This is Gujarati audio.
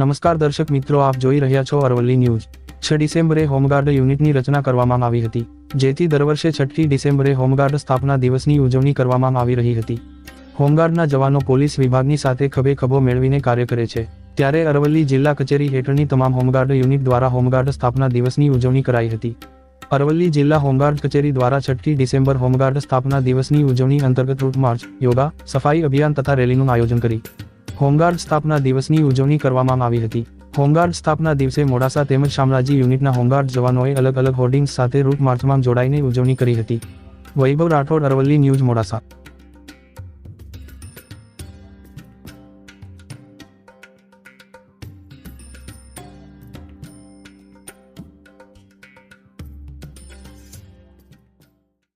નમસ્કાર દર્શક મિત્રો, આપ જોઈ રહ્યા છો અરવલ્લી ન્યૂઝ. છ ડિસેમ્બરે હોમગાર્ડ યુનિટની રચના કરવામાં આવી હતી, જેથી દર વર્ષે છઠ્ઠી ડિસેમ્બરે હોમગાર્ડ સ્થાપના દિવસની ઉજવણી કરવામાં આવી રહી હતી. હોમગાર્ડના જવાનો પોલીસ વિભાગની સાથે ખભે ખભો મેળવીને કાર્ય કરે છે. ત્યારે અરવલ્લી જિલ્લા કચેરી હેઠળની તમામ હોમગાર્ડ યુનિટ દ્વારા હોમગાર્ડ સ્થાપના દિવસની ઉજવણી કરાઈ હતી. અરવલ્લી જિલ્લા હોમગાર્ડ કચેરી દ્વારા છઠ્ઠી ડિસેમ્બર હોમગાર્ડ સ્થાપના દિવસની ઉજવણી અંતર્ગત રૂટ માર્ચ, યોગા, સફાઈ અભિયાન તથા રેલીનું આયોજન કરી. હોમગાર્ડ સ્થાપના દિવસની ઉજવણી કરવામાં આવી હતી. હોમગાર્ડ સ્થાપના દિવસે મોડાસા તેમજ શામળાજી યુનિટના હોમગાર્ડ જવાનોએ અલગ અલગ હોર્ડિંગ્સ સાથે રૂટ માર્ચમાં જોડાઈને ઉજવણી કરી હતી. વૈભવ રાઠોડ અરવલ્લી ન્યૂઝ મોડાસા.